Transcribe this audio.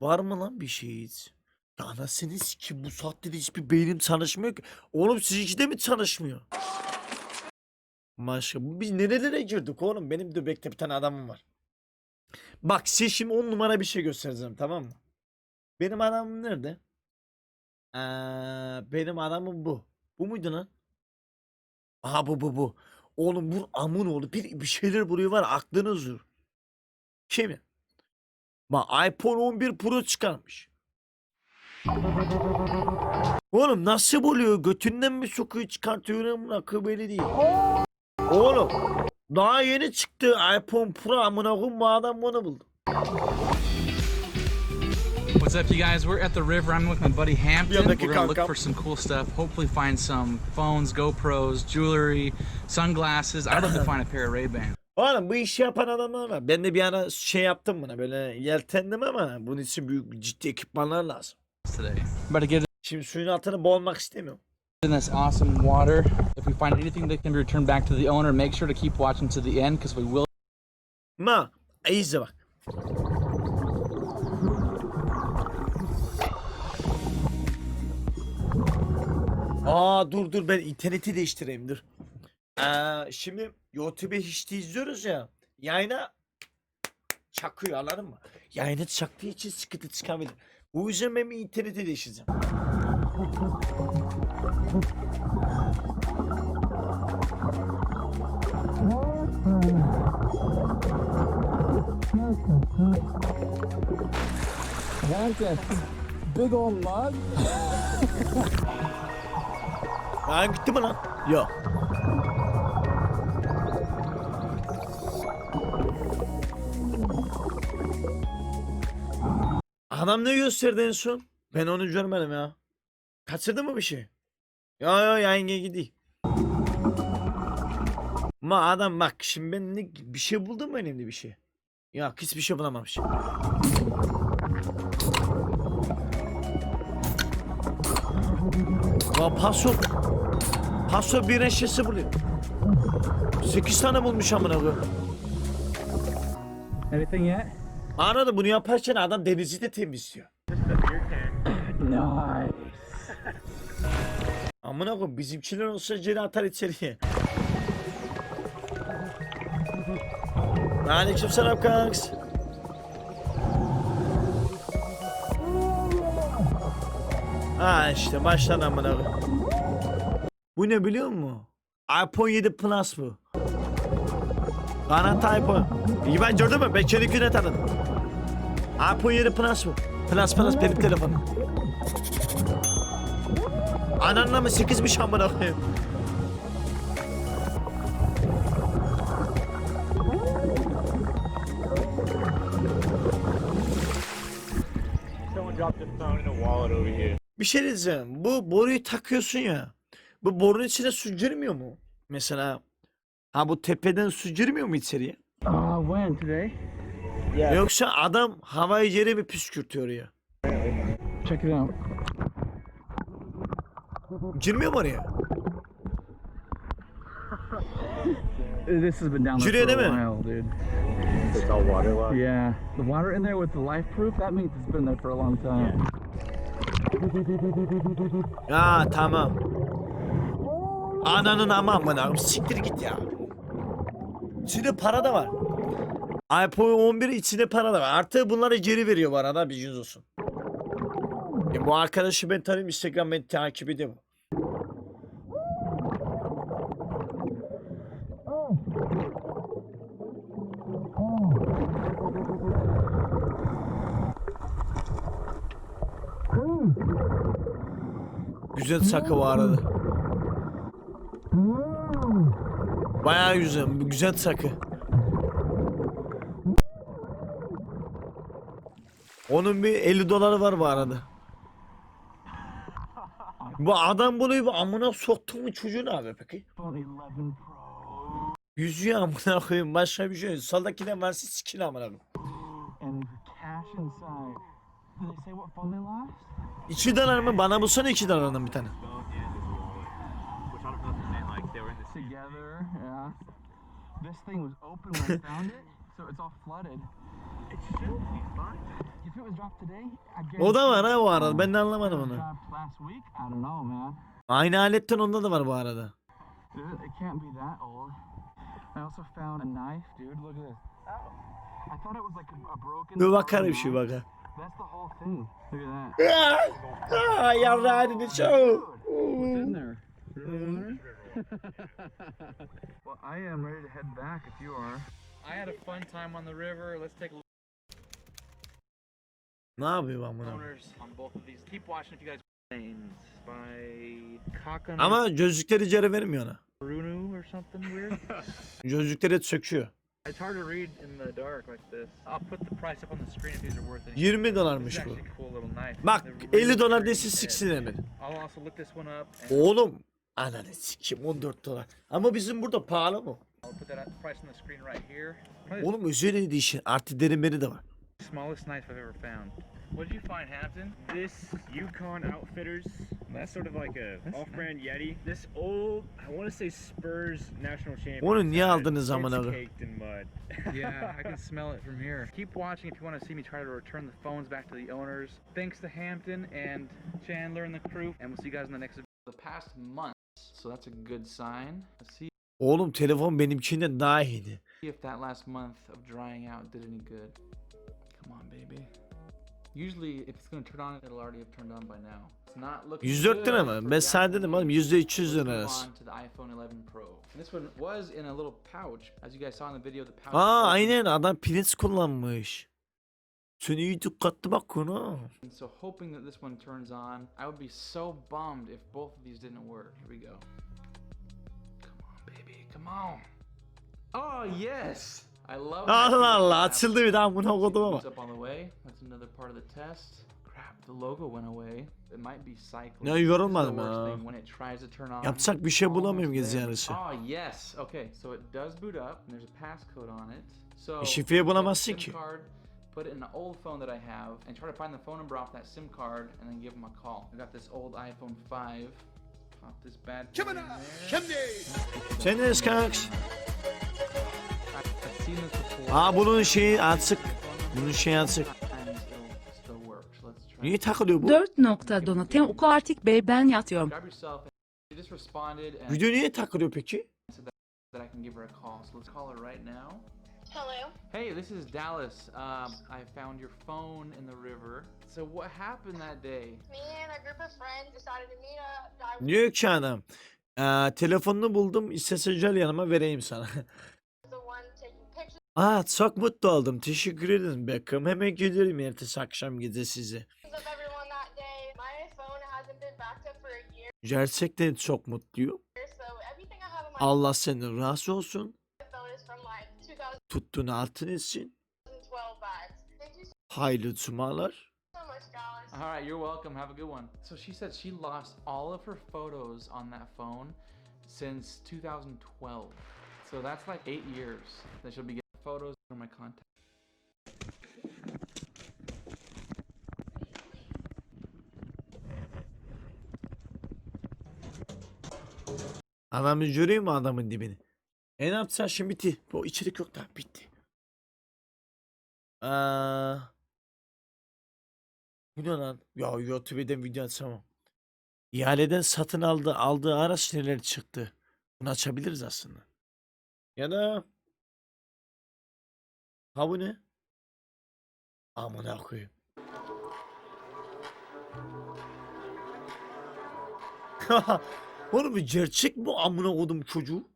Var mı lan bir şey hiç? Ya anasını ki bu saatte de hiçbir beynim çalışmıyor ki. Oğlum sizinki de mi çalışmıyor? Maşallah. Biz nerelere girdik oğlum? Benim de bekle bir tane adamım var. Bak size şimdi on numara bir şey göstereceğim tamam mı? Benim adamım nerede? Ee, benim adamım bu. Bu muydu lan? Aha bu bu bu. Oğlum bu amın oğlu bir, bir şeyler buraya var aklınız dur. Kimi? Bak iPhone 11 Pro çıkarmış. Oğlum nasıl buluyor? Götünden mi sokuyor çıkartıyor amına koyayım belli değil. Oğlum daha yeni çıktı iPhone Pro amına koyayım bu adam bunu buldu. What's up, you guys? We're at the river. I'm with my buddy Hampton. We're gonna look for some cool stuff. Hopefully, find some phones, GoPros, jewelry, sunglasses. I'd love to find a pair of Ray Bans Oğlum bu işi yapan adamlar var. Ben de bir ara şey yaptım buna böyle yeltendim ama bunun için büyük ciddi ekipmanlar lazım. today. Get Şimdi suyun altını boğulmak istemiyorum. in this awesome water. If we find anything that can be returned back to the owner, make sure to keep watching to the end because we will Ma iyi izle bak. Aa dur dur ben interneti değiştireyim dur. Ee, şimdi YouTube işte izliyoruz ya. Yayına çakıyor anladın mı? Yayına çaktığı için sıkıntı çıkabilir. Bu yüzden ben bir interneti değiştireceğim. Big old mug. Lan gitti mi lan? Yok. Adam ne gösterdi en son? Ben onu görmedim ya. Kaçırdı mı bir şey? Ya ya yenge gidiyor. Ma adam bak şimdi ben ne, bir şey buldum mu elimde bir şey? Yok hiçbir şey bulamamış. Ya paso paso bir eşyası buluyor. 8 tane bulmuş amına koyayım. Anything yet? Anladım bunu yaparken adam denizi de temizliyor. Nice. Amına koyayım bizimkiler olsa geri atar içeriye. Aleyküm selam kanks. Ha işte baştan amına. Bu ne biliyor musun? iPhone 7 Plus bu. Garanti iPhone. İyi ben gördün mü? Ben çelik güne tanıdım. iPhone 7 Plus bu. Plus Plus benim telefonum. Ananla mı 8'miş amına koyayım. Bir şey diyeceğim. Bu boruyu takıyorsun ya. Bu borunun içine su girmiyor mu? Mesela ha bu tepeden su girmiyor mu içeriye? Uh, when today? Yoksa adam havayı yere mi püskürtüyor ya? Check it out. Girmiyor mu oraya? This has been down there for a while, dude. It's all waterlogged. Yeah, the water in there with the life proof, that means it's been there for a long time. Ya tamam. Ananın ama amına siktir git ya. İçinde para da var. iPhone 11 içinde para da var. Artı bunları geri veriyor bu arada bilginiz olsun. Ya bu arkadaşı ben tanıyorum Instagram ben takip ediyorum. Güzel sakı arada. Bayağı güzel. Güzel sakı. Onun bir 50 doları var bu arada. Bu adam bunu bir amına soktu mu çocuğun abi peki? iPhone 11 Pro. Yüzüğü amına koyayım başka bir şey yok. Soldaki ne varsa sikin amına koyayım. İki dolar mı? Bana bulsana iki dolardan bir tane. Which I don't know if the man like they were in the Together, yeah. This thing was open when I found it, so it's all flooded. It should be fine. If it was dropped today, I O da var ha bu arada. Ben de anlamadım onu. dropped last week. I don't know, man. Aynı aletten onda da var bu arada. İt can't be that old. I also found a knife, dude. Look at this. I thought it was like a, a broken. Bir bakarım şu knife. baka. That's the whole thing. Look at that. Ah, Yarrağını çok. What's in there? Well, I am ready to head back if you are. I had a fun time on the river. Let's take a look Ne yapıyor ben bunu? owners on both of these. Keep watching if you guys. Names by Kakan Ama gözlükleri cere vermiyor ona. Bruno or something weird. Gözlükleri söküyor. it's hard to read in the dark like this. I'll put the price up on the screen if these are worth it. 20 This is dolarmış bu. cool. Bak They're 50 really dolar desin siksin hemen. Oğlum. Ananı sikim 14 dolar. Ama bizim burada pahalı mı? Oğlum özel edişin. Artı derimleri de var. smallest knife I've ever found. What did you find, Hampton? This Yukon Outfitters, that's sort of like a off-brand Yeti. This old, I want to say Spurs national champion. Onu niye aldınız It's amına koyayım? caked in mud. yeah, I can smell it from here. Keep watching if you want to see me try to return the phones back to the owners. Thanks to Hampton and Chandler and the crew, and we'll see you guys in the next video. The past month, so that's a good sign. Let's see Oğlum telefon benimkinden daha iyiydi. if that last month of drying out did any good. Come on, baby. Usually, if it's gonna turn on, it'll already have turned on by now. It's not looking 104 lira mı? for Ben the sana dedim iPhone oğlum 8. %300 Let's lira move arası. on to the iPhone 11 Pro. And this one was in a little pouch. As you guys saw in the video, the pouch. Aa aynen adam pirinç kullanmış. Sen iyi dikkatli bak ona. And so hoping that this one turns on, I would be so bummed if both of these didn't work. Here we go. Come on, baby, come on. Oh yes, I love. Allah Allah açıldı bir daha buna kodum ama. Up on the way. That's another part of the test. Crap, the logo went away. It might be cycling. Ya yorulmadım ya. Yapacak bir şey bulamıyorum gezi yarısı. Oh yes. Okay, so it does boot up, and there's a passcode on it. So E, şifreyi bulamazsın ki. card, put it in an old phone that I have, and try to find the phone number off that SIM card, and then give them a call. I got this old iPhone 5. Pop this bad boy in there. Sen ne kanks? I- I've seen this before. Aa bunun şeyi açık. Bunun şeyi still let's try. Niye takılıyor bu? 4 nokta Donatien oku artık Bey ben yatıyorum. Grab yourself. and- She just responded and Video niye takılıyor peki? that I can give her a call. So let's call her right now. Hello. Hey, this is Dallas. Um, I found your phone in the river. So what happened that day? Me and a group of friends decided to meet up. I Diyor ki adam. "Aa, telefonunu buldum. İstersen gel yanıma vereyim sana. was the one taking pictures Aa çok mutlu oldum. Teşekkür ederim Beckham. Hemen gelirim ertesi akşam gece size. of everyone that day. My phone hasn't been backed up for a year, Gerçekten çok mutluyum. so everything I have on my Allah senden razı olsun. Phone is from 2012 Tuttuğun altın etsin. vibes. Thank you Hayırlı cumalar. so much, Dallas. All right, you're welcome. Have a good one. So she said she lost all of her photos on that phone since 2012. So that's like eight years that she'll be getting photos from my contact. Adamı görüyor mu adamın dibini? E ne yapacağız şimdi bitti. Bu içerik yok da bitti. Aa, bu ne lan? Ya YouTube'den video açamam. İhaleden satın aldı, aldığı araç neler çıktı? Bunu açabiliriz aslında. Ya da Ha bu ne? Amına koyayım. Oğlum gerçek mi amına kodum çocuğu?